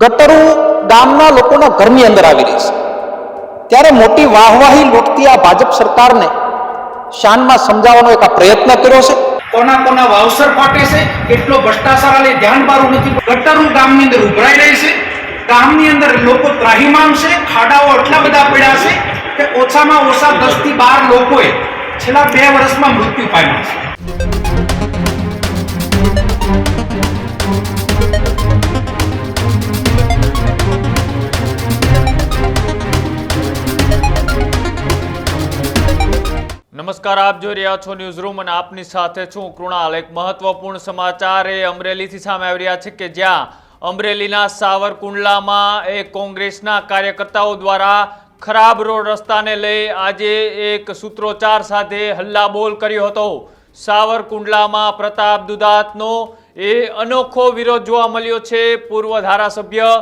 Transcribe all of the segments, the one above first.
ગટરો ગામના લોકોના ઘરની અંદર આવી રહી છે. ત્યારે મોટી વાહવાહી લૂંટતી આ ભાજપ સરકારને શાનમાં સમજાવવાનો એક પ્રયત્ન કર્યો છે. કોના કોના વાવસર ફાટે છે, કેટલો ભ્રષ્ટાચાર અને ધ્યાન બારું નથી. ગટરું ગામની અંદર ઉભરાઈ રહી છે. ગામની અંદર લોકો ત્રાહીમામ છે, ખાડાઓ એટલા બધા પડ્યા છે કે ઓછામાં ઓછા દસથી બાર લોકોએ છેલ્લા બે વર્ષમાં મૃત્યુ પામ્યા છે. નમસ્કાર, આપ જોઈ રહ્યા છો ન્યૂઝ રૂમ અને આપની સાથે છું કૃણાલ. એક મહત્વપૂર્ણ સમાચાર એ અમરેલીથી સામે આવી રહ્યા છે કે જ્યાં અમરેલીના સાવરકુંડલામાં એ કોંગ્રેસના કાર્યકર્તાઓ દ્વારા ખરાબ રોડ રસ્તાને લઈ આજે એક સૂત્રોચ્ચાર સાથે હલ્લાબોલ કર્યો હતો. સાવરકુંડલામાં પ્રતાપ દુદાતનો એ અનોખો વિરોધ જોવા મળ્યો છે. પૂર્વ ધારાસભ્ય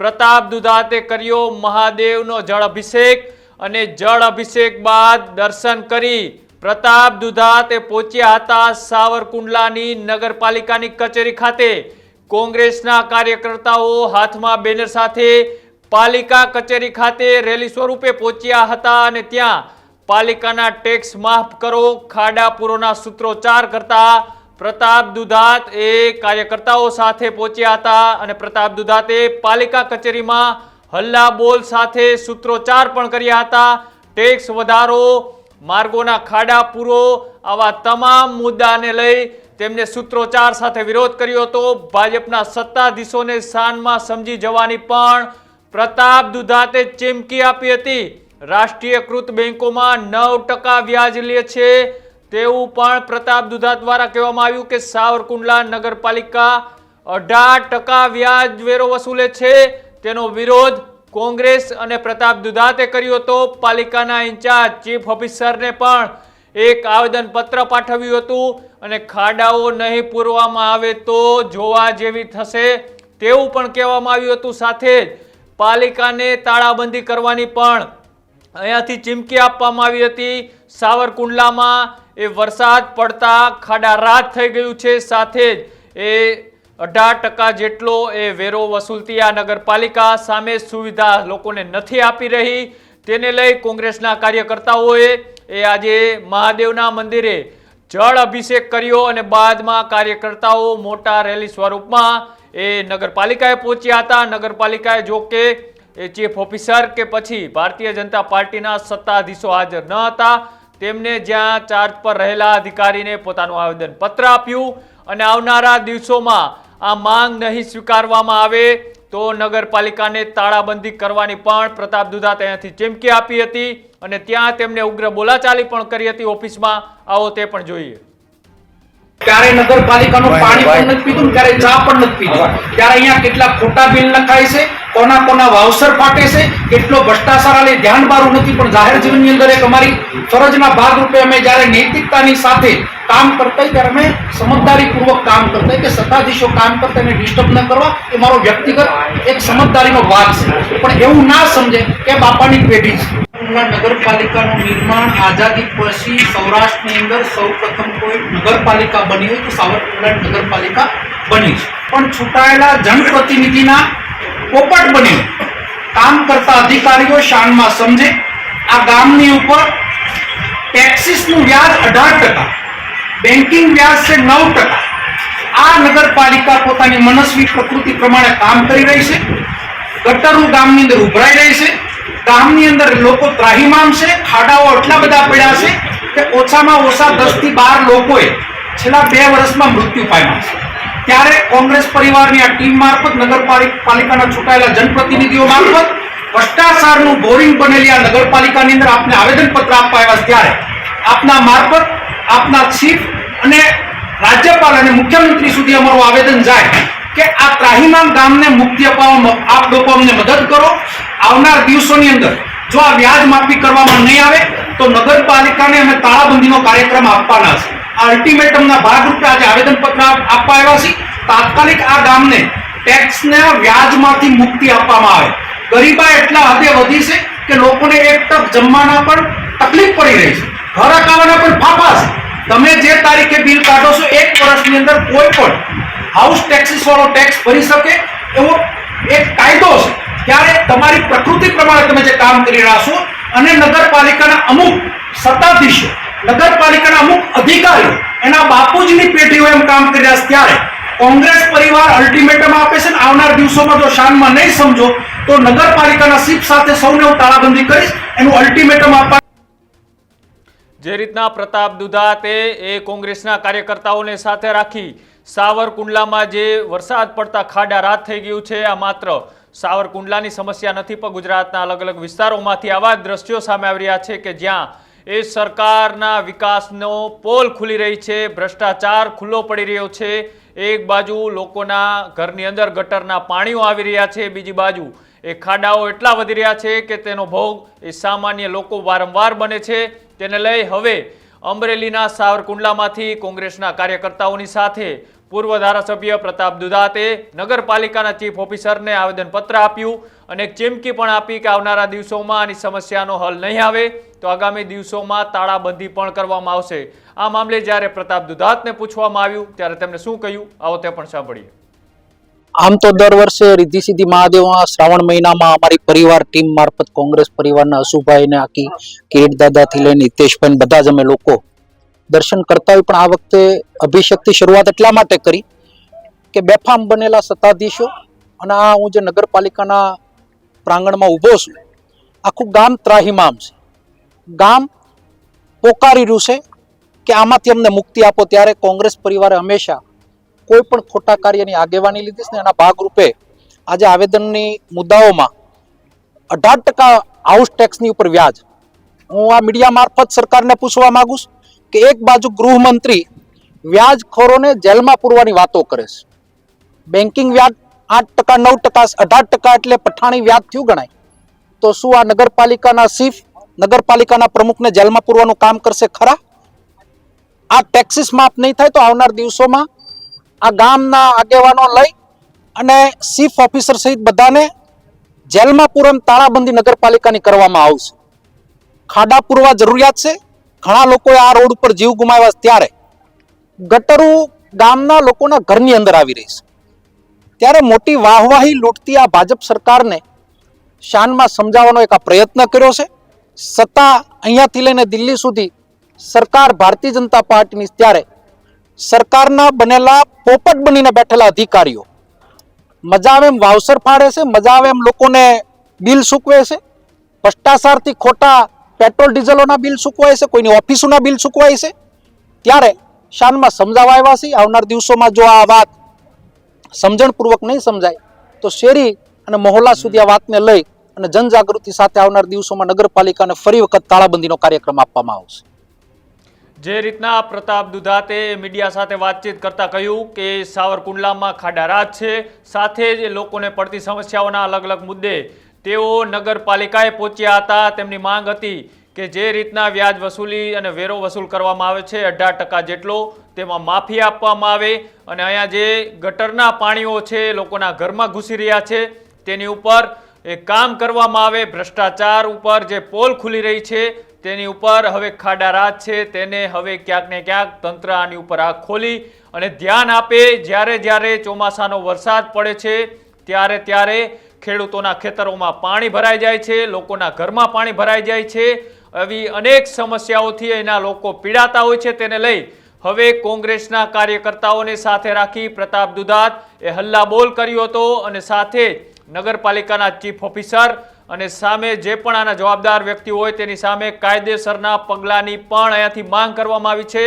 પ્રતાપ દુદાતે કર્યો મહાદેવનો જળ અભિષેક. અને જળ અભિષેક બાદ દર્શન કરી પ્રતાપ દુધાતે પહોંચ્યા હતા સાવરકુંડલાની નગરપાલિકાની કચેરી ખાતે. કોંગ્રેસના કાર્યકર્તાઓ હાથમાં બેનર સાથે પાલિકા કચેરી ખાતે રેલી સ્વરૂપે પહોંચ્યા હતા અને ત્યાં પાલિકાના ટેક્સ માફ કરો, ખાડા પૂરોના સૂત્રોચ્ચાર કરતા પ્રતાપ દુધાત એ કાર્યકર્તાઓ સાથે પહોંચ્યા હતા અને પ્રતાપ દુધાતે પાલિકા કચેરીમાં હલ્લા બોલ સાથે સૂત્રોચ્ચાર પણ કર્યા હતા. ટેક્સ વધારો, માર્ગોના ખાડા પૂરો, આવા તમામ મુદ્દાને લઈ તેમને સૂત્રોચ્ચાર સાથે વિરોધ કર્યો હતો. ભાજપના સત્તાધીશોને શાનમાં સમજી જવાની પણ પ્રતાપ દુધાતે ચીમકી આપી હતી. રાષ્ટ્રીયકૃત બેંકોમાં નવ ટકા વ્યાજ લે છે. તેવું પણ પ્રતાપ દુધા દ્વારા કહેવામાં આવ્યું કે સાવરકુંડલા નગરપાલિકા અઢાર ટકા વ્યાજ વેરો વસૂલે છે. તેનો વિરોધ કોંગ્રેસ અને પ્રતાપ દુધાતે કર્યો હતો. પાલિકાના ઇન્ચાર્જ, ચીફ ઓફિસરને પણ એક આવેદન પત્ર પાઠવ્યું હતું અને ખાડાઓ નહીં પૂરવામાં આવે તો જોવા જેવી થશે તેવું પણ કહેવામાં આવ્યું હતું. સાથે જ પાલિકાને તાળાબંધી કરવાની પણ અહીંયાથી ચીમકી આપવામાં આવી હતી. સાવરકુંડલામાં એ વરસાદ પડતા ખાડા રાત થઈ ગયું છે. સાથે જ એ અઢાર ટકા જેટલો એ વેરો વસૂલતી આ નગરપાલિકા સામે સુવિધા લોકોને નથી આપી રહી. તેને લઈ કોંગ્રેસના કાર્યકર્તાઓએ એ આજે મહાદેવના મંદિરે જળ અભિષેક કર્યો અને બાદમાં કાર્યકર્તાઓ મોટા રેલી સ્વરૂપમાં એ નગરપાલિકાએ પહોંચ્યા હતા. નગરપાલિકાએ જો કે એ ચીફ ઓફિસર કે પછી ભારતીય જનતા પાર્ટીના સત્તાધીશો હાજર ન હતા. તેમને જ્યાં ચાર્જ પર રહેલા અધિકારીને પોતાનું આવેદન પત્ર આપ્યું અને આવનારા દિવસોમાં આ માંગ નહીં સ્વીકારવામાં આવે તો નગરપાલિકાને તાળાબંધી કરવાની પણ પ્રતાપ દુધા ત્યાંથી ચીમકી આપી હતી અને ત્યાં તેમને ઉગ્ર બોલાચાલી પણ કરી હતી ઓફિસમાં. આવો તે પણ જોઈએ. ક્યારે નગરપાલિકાનું પાણી પણ નથી પીધું ક્યારે ચા પણ નથી પીધું? ત્યારે અહીંયા કેટલા ખોટા બિલ લખાય છે? કોના કોના વાવસર ફાટે છે, કેટલો ભ્રષ્ટાચાર આલે ધ્યાન બારું નથી, પણ જાહેર જીવનની અંદર એક અમારી ફરજના ભાગરૂપે અમે જ્યારે નૈતિકતાની સાથે કામ કરતા ત્યારે અમે સમજદારીપૂર્વક કામ કરતા કે સત્તાધીશો કામ કરતા એને ડિસ્ટર્બ ન કરવા, એ મારો વ્યક્તિગત એક સમજદારીનો ભાગ છે. પણ એવું ના સમજે કે બાપાની પેઢી છે. નગરપાલિકાનું નિર્માણ આઝાદી પછી સૌરાષ્ટ્રની અંદર સૌપ્રથમ કોઈ નગરપાલિકા બની હોય તો સાવરકુંડલા નગરપાલિકા બની છે. પણ છૂટાયેલા જનપ્રતિનિધિના પોપટ બની કામ કરતા અધિકારીઓ શાનમાં સમજે, આ ગામની ઉપર ટેક્સીસનું વ્યાજ અઢાર ટકા બેન્કિંગ વ્યાજ છે નવ ટકા. આ નગરપાલિકા પોતાની મનસ્વી પ્રકૃતિ પ્રમાણે કામ કરી રહી છે. ગટરું ગામની અંદર ઉભરાઈ રહી છે. ગામની અંદર લોકો ત્રાહીમામ છે. ખાડાઓ એટલા બધા પડ્યા છે કે ઓછામાં ઓછા દસથી બાર લોકોએ છેલ્લા બે વર્ષમાં મૃત્યુ પામ્યા છે. ત્યારે કોંગ્રેસ પરિવારની આ ટીમ મારફત નગરપાલિકાના ચૂંટાયેલા જનપ્રતિનિધિઓ મારફત ભ્રષ્ટાચારનું બોરિંગ બનેલી આ નગરપાલિકાની અંદર આપને આવેદનપત્ર આપવા આવ્યા ત્યારે. આપના મારફત, આપના ચીફ અને રાજ્યપાલ અને મુખ્યમંત્રી સુધી અમારું આવેદન જાય કે આ ત્રાહીમામ ગામને મુક્તિ અપાવવામાં આપ લોકો અમને મદદ કરો. આવનાર દિવસોની અંદર જો આ વ્યાજ માફી કરવામાં નહીં આવે તો નગરપાલિકાને અમે તાળાબંધીનો કાર્યક્રમ આપવાના છે. આ અલ્ટિમેટમના ભાગરૂપે આજે આવેદનપત્ર આપવા આવ્યા છે તાત્કાલિક આ ગામને ટેક્સના વ્યાજમાંથી મુક્તિ આપવામાં આવે. ગરીબા એટલા હદે વધી છે કે લોકોને એક ટક જમવાના પણ તકલીફ પડી રહી છે. ઘર અકાવાના પણ ફાફા છે. તમે જે તારીખે બિલ કાઢો છો, એક વર્ષની અંદર કોઈ પણ હાઉસ ટેક્સીસ વાળો ટેક્સ ભરી શકે એવો એક કાયદોસ ત્યારે તમારી પ્રકૃતિ પ્રમાણે તમે જે કામ કરી રહ્યા છો અને નગરપાલિકાના અમુક સત્તાધીશો નગરપાલિકાના અમુક અધિકારીઓ એના બાપુજીની પેઢીઓ એમ કામ કરી રહ્યા છે ત્યારે કોંગ્રેસ પરિવાર અલ્ટિમેટમ આપે છે ને આવનાર દિવસોમાં જો શાનમાં નહીં સમજો, તો નગરપાલિકાના સીપ સાથે સૌને હું તાળાબંધી કરીશ, એનું અલ્ટિમેટમ આપવા જે રીતના પ્રતાપ દુધાતે એ કોંગ્રેસના કાર્યકર્તાઓને સાથે રાખી સાવરકુંડલામાં જે વરસાદ પડતા ખાડા રાત થઈ ગયું છે, આ માત્ર સાવરકુંડલાની સમસ્યા નથી, પણ ગુજરાતના અલગ અલગ વિસ્તારોમાંથી આવા દ્રશ્યો સામે આવી રહ્યા છે કે જ્યાં એ સરકારના વિકાસનો પોલ ખુલી રહી છે, ભ્રષ્ટાચાર ખુલ્લો પડી રહ્યો છે. એક બાજુ લોકોના ઘરની અંદર ગટરના પાણીઓ આવી રહ્યા છે, બીજી બાજુ એ ખાડાઓ એટલા વધી રહ્યા છે કે તેનો ભોગ એ સામાન્ય લોકો વારંવાર બને છે. તેને લઈ હવે અમરેલીના સાવરકુંડલામાંથી કોંગ્રેસના કાર્યકર્તાઓની સાથે પૂર્વ ધારાસભ્ય પ્રતાપ દુધાતે નગરપાલિકાના ચીફ ઓફિસરને આવેદનપત્ર આપ્યું અને એક ચીમકી પણ આપી કે આવનારા દિવસોમાં આની સમસ્યાનો હલ નહીં આવે તો આગામી દિવસોમાં તાળાબંધી પણ કરવામાં આવશે. આ મામલે જ્યારે પ્રતાપ દુધાતને પૂછવામાં આવ્યું, ત્યારે તેમણે શું કહ્યું? આવો તે પણ સાંભળીએ. આમ તો દર વર્ષે રિદ્ધિ સિદ્ધિ મહાદેવમાં શ્રાવણ મહિનામાં અમારી પરિવાર ટીમ મારફત કોંગ્રેસ પરિવારના અશુભાઈને આખી કિરીટ દાદાથી લઈને હિતેશભાઈ બધા જ અમે લોકો દર્શન કરતા હોય પણ આ વખતે અભિષેકથી શરૂઆત એટલા માટે કરી કે બેફામ બનેલા સત્તાધીશો અને આ હું જે નગરપાલિકાના પ્રાંગણમાં ઊભો છું, આખું ગામ ત્રાહિમામ છે. ગામ પોકારી રહ્યું છે કે આમાંથી અમને મુક્તિ આપો ત્યારે કોંગ્રેસ પરિવારે હંમેશા કોઈ પણ ખોટા કાર્યની આગેવાની લીધી છે ને એના ભાગરૂપે આજે આવેદનની મુદ્દાઓમાં અઢાર ટકા હાઉસ ટેક્સની ઉપર વ્યાજ. હું આ મીડિયા મારફત સરકારને પૂછવા માગું છું કે એક બાજુ ગૃહમંત્રી વ્યાજખોરોને જેલમાં પૂરવાની વાતો કરે છે. બેન્કિંગ વ્યાજ આઠ ટકા, નવ ટકા, અઢાર ટકા એટલે પઠાણી વ્યાજ થયું ગણાય. તો શું આ નગરપાલિકાના ચીફ નગરપાલિકાના પ્રમુખને જેલમાં પૂરવાનું કામ કરશે ખરા? આ ટેક્સીસ માફ નહીં થાય તો આવનાર દિવસોમાં આ ગામના આગેવાનો લઈ અને ચીફ ઓફિસર સહિત બધાને જેલમાં પૂરમ તાળાબંધી નગરપાલિકાની કરવામાં આવશે. ખાડા પૂરવા જરૂરિયાત છે ઘણા લોકોએ આ રોડ ઉપર જીવ ગુમાવ્યા ત્યારે ગટરું ગામના લોકોના ઘરની અંદર આવી રહી છે. ત્યારે મોટી વાહવાહી લૂંટતી આ ભાજપ સરકારને શાનમાં સમજાવવાનો એક આ પ્રયત્ન કર્યો છે. સત્તા અહીંયાથી લઈને દિલ્હી સુધી સરકાર ભારતીય જનતા પાર્ટીની ત્યારે સરકારના બનેલા પોપટ બનીને બેઠેલા અધિકારીઓ મજા આવે એમ વાવસર ફાડે છે મજા આવે એમ લોકોને બિલ સૂકવે છે. ભ્રષ્ટાચારથી ખોટા પેટ્રોલ ડીઝલોના બિલ ચૂકવાય છે, કોઈની ઓફિસોના બિલ ચૂકવાય છે? ત્યારે શાનમાં સમજાવવા આવ્યા છે આવનાર દિવસોમાં જો આ વાત સમજણપૂર્વક નહીં સમજાય, તો શેરી અને મહોલ્લા સુધી આ વાતને લઈ અને જનજાગૃતિ સાથે આવનાર દિવસોમાં નગરપાલિકાને ફરી વખત તાળાબંધીનો કાર્યક્રમ આપવામાં આવશે. જે રીતના પ્રતાપ દુધાતે મીડિયા સાથે વાતચીત કરતા કહ્યું કે સાવરકુંડલામાં ખાડા રાજ છે, સાથે જ લોકોને પડતી સમસ્યાઓના અલગ અલગ મુદ્દે તેઓ નગરપાલિકાએ પહોંચ્યા હતા. તેમની માંગ હતી કે જે રીતના વ્યાજ વસૂલી અને વેરો વસૂલ કરવામાં આવે છે, અઢાર ટકા જેટલો તેમાં માફી આપવામાં આવે અને અહીંયા જે ગટરના પાણીઓ છે લોકોના ઘરમાં ઘૂસી રહ્યા છે, તેની ઉપર એ કામ કરવામાં આવે, ભ્રષ્ટાચાર ઉપર જે પોલ ખુલી રહી છે, તેની ઉપર હવે ખાડા રાજ છે, તેને હવે ક્યાંક ને ક્યાંક તંત્ર આની ઉપર આંખ ખોલી અને ધ્યાન આપે. જ્યારે જ્યારે ચોમાસાનો વરસાદ પડે છે, ત્યારે ત્યારે ખેડૂતોના ખેતરોમાં પાણી ભરાઈ જાય છે, લોકોના ઘરમાં પાણી ભરાઈ જાય છે. આવી અનેક સમસ્યાઓથી એના લોકો પીડાતા હોય છે. તેને લઈ હવે કોંગ્રેસના કાર્યકર્તાઓને સાથે રાખી પ્રતાપ દુધાત એ હલ્લાબોલ કર્યો હતો અને સાથે નગરપાલિકાના ચીફ ઓફિસર અને સામે જે પણ આના જવાબદાર વ્યક્તિ હોય તેની સામે કાયદેસરના પગલાંની પણ અહીંયાથી માંગ કરવામાં આવી છે.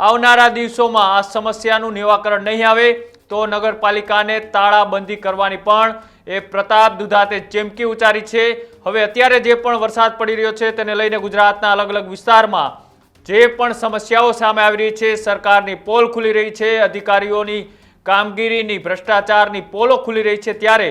આવનારા દિવસોમાં આ સમસ્યાનું નિવાકરણ નહીં આવે તો નગરપાલિકાને તાળાબંધી કરવાની પણ એ પ્રતાપ દુધાતે ચેમકી ઉચ્ચારી છે. હવે અત્યારે જે પણ વરસાદ પડી રહ્યો છે તેને લઈને ગુજરાતના અલગ અલગ વિસ્તારમાં જે પણ સમસ્યાઓ સામે આવી રહી છે, સરકારની પોલ ખુલી રહી છે, અધિકારીઓની કામગીરીની, ભ્રષ્ટાચારની પોલો ખુલી રહી છે. ત્યારે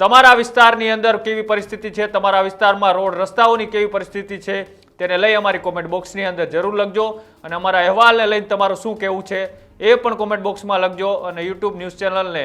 તમારા વિસ્તારની અંદર કેવી પરિસ્થિતિ છે? તમારા વિસ્તારમાં રોડ રસ્તાઓની કેવી પરિસ્થિતિ છે? તેને લઈ અમારી કોમેન્ટ બોક્સની અંદર જરૂર લખજો અને અમારા અહેવાલને લઈને તમારું શું કહેવું છે એ પણ કોમેન્ટ બોક્સમાં લખજો અને યુટ્યુબ ન્યૂઝ ચેનલને